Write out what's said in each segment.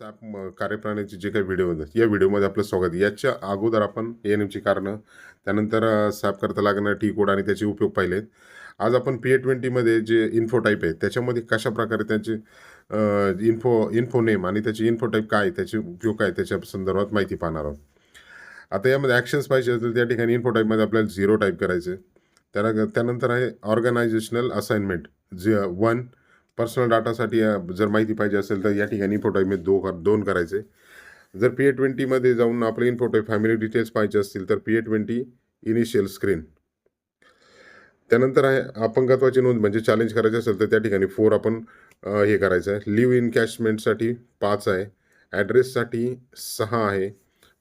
SAP कार्यप्रणालीचे जे काही video आहेत या व्हिडिओमध्ये आपलं स्वागत. याच्या अगोदर आपण ए एन एमची कारणं त्यानंतर सॅप करता लागणं टी कोड आणि त्याचे उपयोग पाहिलेत. आज आपण पी ए ट्वेंटीमध्ये जे इन्फो टाईप आहे त्याच्यामध्ये कशा प्रकारे त्याचे इन्फो इन्फो नेम आणि त्याची इन्फो टाईप काय त्याचे उपयोग काय आहे, त्याच्या संदर्भात माहिती पाहणार आहोत. आता यामध्ये ॲक्शन्स पाहिजे असेल त्या ठिकाणी इन्फो टाईपमध्ये आपल्याला झिरो टाईप करायचे त्याला त्यानंतर आहे ऑर्गनायझेशनल असाइनमेंट जे वन पर्सनल डाटासाठी जर माहिती पाहिजे असेल तर या ठिकाणी इन्फो दो कर दोन करायचे. जर पी ए ट्वेंटीमध्ये जाऊन आपले इन्फोटाईप फॅमिली डिटेल्स पाहिजे असतील तर P A twenty initial screen त्यानंतर आहे अपंगत्वाची नोंद म्हणजे चॅलेंज करायची असेल तर त्या ठिकाणी फोर आपण हे करायचं आहे. लिव्ह इनकॅशमेंटसाठी पाच आहे. ॲड्रेससाठी सहा आहे.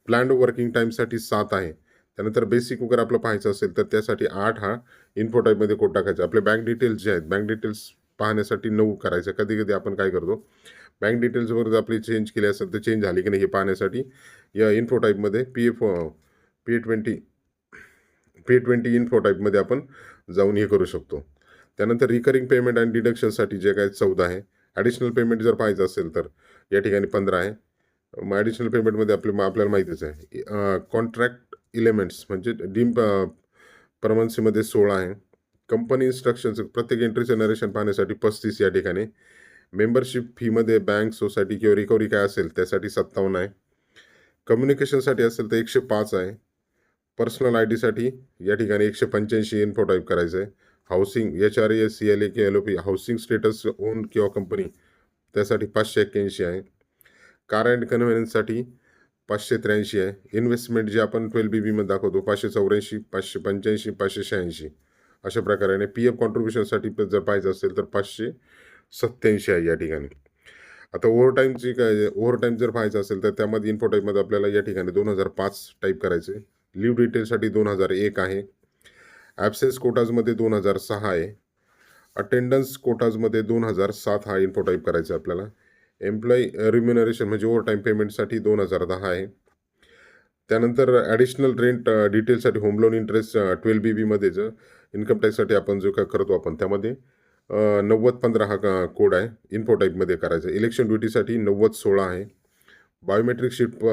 प्लॅन्ड वर्किंग टाईमसाठी सात आहे. त्यानंतर बेसिक वगैरे आपलं पाहायचं असेल तर त्यासाठी आठ हा इन्फोटाईपमध्ये कोड टाकायचा. आपले बँक डिटेल्स जे आहेत बँक डिटेल्स पाहण्यासाठी नऊ करायचं. कधी कधी आपण काय करतो बँक डिटेल्स जर आपली चेंज केली असेल तर चेंज झाली की नाही हे पाहण्यासाठी या इन्फो टाईपमध्ये P F P A twenty P twenty info टाईपमध्ये आपण जाऊन हे करू शकतो. त्यानंतर रिकरिंग पेमेंट आणि डिडक्शनसाठी जे काय चौदा आहे ॲडिशनल पेमेंट जर पाहायचं असेल तर या ठिकाणी पंधरा आहे. मग ॲडिशनल पेमेंटमध्ये आपले मग आपल्याला माहितीच आहे. कॉन्ट्रॅक्ट इलेमेंट्स म्हणजे डीम परमन्सीमध्ये सोळा आहे. कंपनी इन्स्ट्रक्शन्स प्रत्येक एंट्रीचं नरेशन पाहण्यासाठी पस्तीस या ठिकाणी. मेंबरशिप फीमध्ये बँक सोसायटी किंवा रिकव्हरी काय असेल त्यासाठी सत्तावन्न आहे. कम्युनिकेशनसाठी असेल तर एकशे पाच आहे. पर्सनल आय डीसाठी या ठिकाणी एकशे पंच्याऐंशी इन्फो टाईप करायचं आहे housing H R A C L A K L O P housing status own किंवा कंपनी त्यासाठी पाचशे एक्क्याऐंशी आहे. कार अँड कन्व्हिनन्ससाठी पाचशे त्र्याऐंशी आहे. इन्व्हेस्टमेंट जे आपण ट्वेल्व बी बीमध्ये दाखवतो पाचशे चौऱ्याऐंशी पाचशे पंच्याऐंशी पाचशे शहाऐंशी. अशा प्रकारे आणि पी एफ कॉन्ट्रीब्युशनसाठी जर पाहिजे असेल तर पाचशे सत्त्याऐंशी आहे या ठिकाणी. आता ओव्हरटाईमची काय ओव्हरटाईम जर पाहायचं असेल तर त्यामध्ये इन्फो टाईपमध्ये आपल्याला या ठिकाणी दोन हजार पाच टाईप करायचे. लिव्ह डिटेलसाठी दोन हजार एक आहे. ॲबसेन्स कोटाजमध्ये दोन हजार सहा आहे. अटेंडन्स कोटाजमध्ये दोन हजार सात हा इन्फो टाईप करायचा आपल्याला. एम्प्लॉई रिम्युनरेशन म्हणजे ओव्हरटाईम पेमेंटसाठी दोन हजार दहा आहे. त्यानंतर additional rent डिटेल्ससाठी home loan interest twelve B बीमध्ये जर इन्कम टॅक्ससाठी आपण जो काय करतो आपण त्यामध्ये नव्वद पंधरा हा का- कोड आहे इन्फो टाईपमध्ये करायचा. इलेक्शन ड्युटीसाठी नव्वद सोळा आहे. बायोमेट्रिक शीट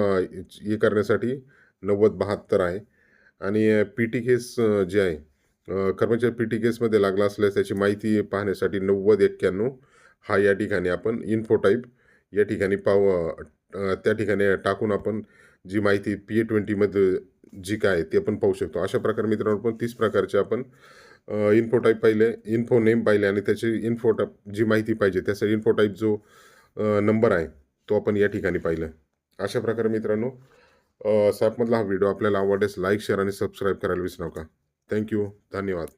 हे करण्यासाठी नव्वद बहात्तर आहे. आणि पी टी केस जे आहे कर्मचारी पी टी केसमध्ये लागला असल्यास त्याची माहिती पाहण्यासाठी नव्वद एक्क्याण्णव हा या ठिकाणी आपण इन्फो टाईप या ठिकाणी पाव त्या ठिकाणी टाकून आपण जी माहिती पी ए ट्वेंटीमध्ये जी काय ती ते आपण पाहू शकतो. अशा प्रकारे मित्रांनो पण तीस प्रकारचे आपण इन्फो टाईप पाहिले इन्फो नेम पाहिले आणि त्याची इन्फो टाईप जी माहिती पाहिजे त्याचा इन्फो टाईप जो नंबर आहे तो आपण या ठिकाणी पाहिलं. अशा प्रकारे मित्रांनो सॅपमधला हा व्हिडिओ आपल्याला आवडल्यास लाईक शेअर आणि सबस्क्राईब करायला विसरू नका. थँक्यू धन्यवाद.